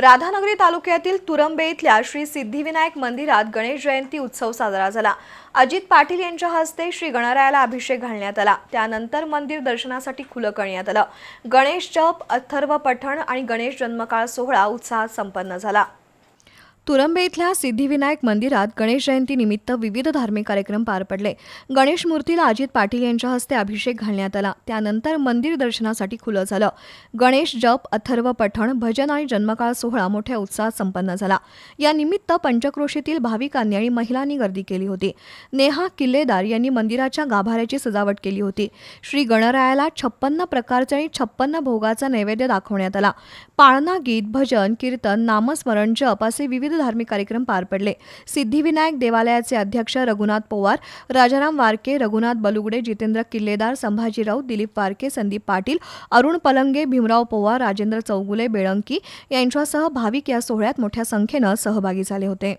राधानगरी तालुक्यातील तुरंबे इथल्या श्री सिद्धिविनायक मंदिरात गणेश जयंती उत्सव साजरा झाला. अजित पाटील यांच्या हस्ते श्री गणरायाला अभिषेक घालण्यात आला. त्यानंतर मंदिर दर्शनासाठी खुलं करण्यात आलं. गणेश जप अथर्व पठण आणि गणेश जन्मकाळ सोहळा उत्साहात संपन्न झाला. तुरंबे इथल्या सिद्धिविनायक मंदिरात गणेश जयंतीनिमित्त विविध धार्मिक कार्यक्रम पार पडले. गणेश मूर्तीला अजित पाटील यांच्या हस्ते अभिषेक घालण्यात आला. त्यानंतर मंदिर दर्शनासाठी खुलं झालं. गणेश जप अथर्व पठण भजन आणि जन्मकाळ सोहळा मोठ्या उत्साहात संपन्न झाला. या निमित्त पंचक्रोशीतील भाविकांनी आणि महिलांनी गर्दी केली होती. नेहा किल्लेदार यांनी मंदिराच्या गाभाऱ्याची सजावट केली होती. श्री गणरायाला छप्पन्न प्रकारचे आणि छप्पन्न भोगाचा नैवेद्य दाखवण्यात आला. पाळणा गीत भजन कीर्तन नामस्मरण जप असे विविध धार्मिक कार्यक्रम पार पडले. सिद्धिविनायक देवालयाचे अध्यक्ष रघुनाथ पवार राजाराम वारके रघुनाथ बलुगडे जितेंद्र किल्लेदार संभाजी राऊत दिलीप वारके संदीप पाटील अरुण पलंगे भीमराव पोवार राजेंद्र चौगुले बेळंकी यांच्यासह भाविक या सोहळ्यात मोठ्या संख्येनं सहभागी झाले होते.